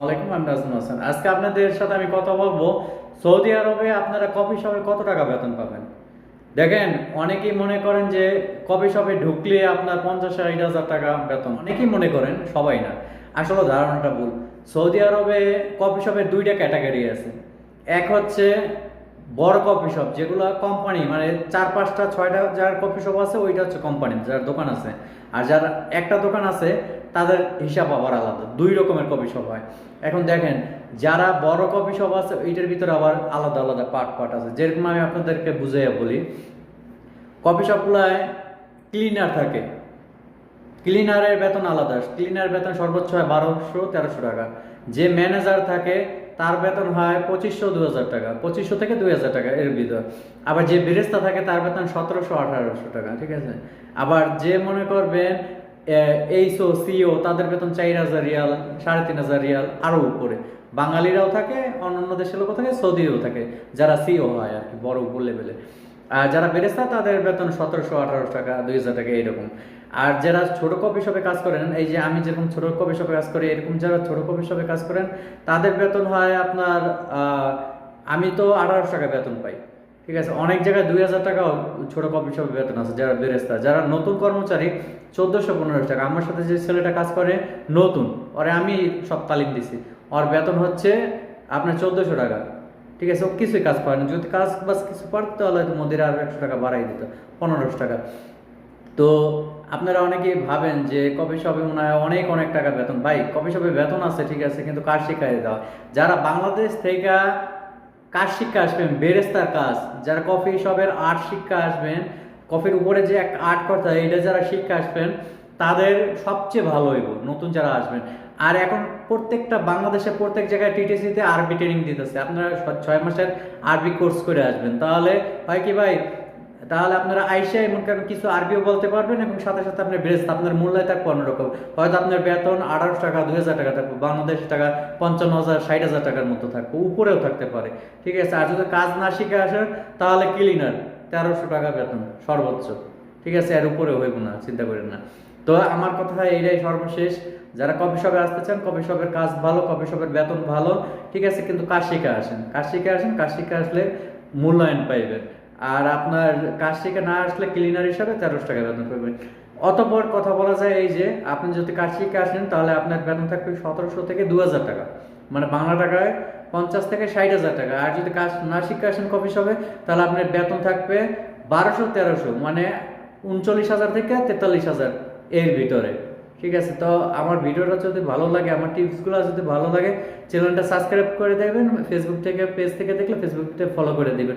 ওয়ালাইকুম, আমি নাজমুল আজকে আপনাদের সাথে আমি কথা বলব, সৌদি আরবে আপনারা কফি শপে কত টাকা বেতন পাবেন? দেখেন, অনেকেই মনে করেন যে কফি শপে ঢুকলে আপনার পঞ্চাশ ষাট হাজার টাকা বেতন। অনেকেই মনে করেন, সবাই না। আসলে ধারণাটা ভুল। সৌদি আরবে কফি শপের দুইটা ক্যাটাগরি আছে। এক হচ্ছে বড় কফি শপ যেগুলো কোম্পানি মানে চার পাঁচটা, ছয়টা যার কফি শপ আছে, ওইটা হচ্ছে কোম্পানি যার দোকান আছে। আর যার একটা দোকান আছে, তাদের হিসাব আবার আলাদা, দুই রকমের কফি শপ হয়। এখন দেখেন, যারা বড় কফি শপ আছে, ওইটার ভিতরে আবার আলাদা আলাদা পার্ট পার্ট আছে। যেরকম আমি আপনাদেরকে বুঝাইয়া বলি কফি শপগুলায় ক্লিনার থাকে। ক্লিনারের বেতন আলাদা ক্লিনার বেতন সর্বোচ্চ হয় বারোশো, তেরোশো টাকা। যে ম্যানেজার থাকে, তার বেতন হয় পঁচিশশো দু হাজার টাকা। পঁচিশশো থেকে দুই হাজার টাকা এর ভিতর। আবার যে বেরেস্তা থাকে, তার বেতন সতেরোশো, আঠারোশো টাকা, ঠিক আছে? আবার যে মনে করবেন এইসও সিও, তাদের বেতন চার হাজার রিয়াল, সাড়ে তিন হাজার রিয়াল আরও উপরে। বাঙালিরাও থাকে, অন্যান্য দেশের লোকও থাকে, সৌদিও থাকে, যারা সিও হয় আর কি, বড় উপর লেভেলে আর যারা বেরেস্তা, তাদের বেতন সতেরোশো, আঠারোশো টাকা, দুই হাজার টাকা, এইরকম। আর যারা ছোট কপি শপে কাজ করেন, এই যে আমি যেরকম ছোট কপি শপে কাজ করি, এরকম যারা ছোট কপি শপে কাজ করেন, তাদের বেতন হয় আপনার আমি তো আঠারোশো টাকা বেতন পাই। ঠিক আছে? অনেক জায়গায় দুই হাজার টাকাও ছোট কপি শপে বেতন আছে, যারা বেরেস্তা। যারা নতুন কর্মচারী, চোদ্দোশো, পনেরোশো টাকা। আমার সাথে যে ছেলেটা কাজ করে, নতুন। ওরে আমি সব তালিম দিছি। ওর বেতন হচ্ছে আপনার চোদ্দোশো টাকা। ঠিক আছে, ও কিছুই কাজ করে না। যদি কাজ বাস কিছু পারতো তাহলে হয়তো মন্দিরে আরও একশো টাকা বাড়াই দিত, পনেরোশো টাকা। তো আপনারা অনেকেই ভাবেন যে কফি শপে মনে হয় অনেক অনেক টাকা বেতন। ভাই, কফি শপে বেতন আছে, ঠিক আছে, কিন্তু কাজ শিখাই দেওয়া যারা বাংলাদেশ থেকে কার শিক্ষা আসবেন? বেরেস্তার কাজ। যারা কফি শপের আর্ট শিক্ষা আসবেন, কফির উপরে যে এক আর্ট হয়, এটা যারা শিক্ষা আসবেন তাদের সবচেয়ে ভালো হইব, নতুন যারা আসবেন। আর এখন প্রত্যেকটা বাংলাদেশে প্রত্যেক জায়গায় টিটিসিতে আরবি ট্রেনিং দিতেছে। আপনারা ছয় মাসের আরবি কোর্স করে আসবেন। তাহলে হয় কি ভাই, তাহলে আপনারা আইসা এমন কারণ কিছু আরবিও বলতে পারবেন এবং সাথে সাথে আপনার বেরেস আপনার মূল্য থাকবে অন্যরকম হয়তো আপনার বেতন আঠারোশো টাকা দুই হাজার টাকা থাকবে, বাংলাদেশ টাকা পঞ্চান্ন হাজার, ষাট হাজার টাকার মতো থাকবে, উপরেও থাকতে পারে। ঠিক আছে, আর যদি কাজ না শিখে আসেন, তাহলে ক্লিনার তেরোশো টাকা বেতন, সর্বোচ্চ। ঠিক আছে এর উপরে হইব না, চিন্তা করেন না। তো আমার কথা এইটাই সর্বশেষ। যারা কফি শপে আসতে চান কফি শপের কাজ ভালো কফি শপের বেতন ভালো, ঠিক আছে, কিন্তু কাজ শিখে আসেন। কাজ শিখে আসেন কাজ শিখে আসলে মূল্যায়ন পাইবেন। আর আপনার কাজ শিখে না আসলে ক্লিনার হিসাবে তেরোশো টাকা বেতন পাবেন অতপর কথা বলা যায় এই যে, আপনি যদি কাজ শিখে আসেন, তাহলে আপনার বেতন থাকবে সতেরোশো থেকে দু হাজার টাকা। মানে বাংলা টাকায় পঞ্চাশ থেকে ষাট হাজার টাকা। আর যদি কাজ না শিখে আসেন কফি শপে তাহলে আপনার বেতন থাকবে বারোশো তেরোশো। মানে উনচল্লিশ হাজার থেকে তেতাল্লিশ হাজার। এর ভিতরে। ঠিক আছে, তো আমার ভিডিওটা যদি ভালো লাগে, আমার টিপসগুলো যদি ভালো লাগে, চ্যানেলটা সাবস্ক্রাইব করে দেবেন ফেসবুক থেকে পেজ থেকে দেখলে ফেসবুক থেকে ফলো করে দেবেন।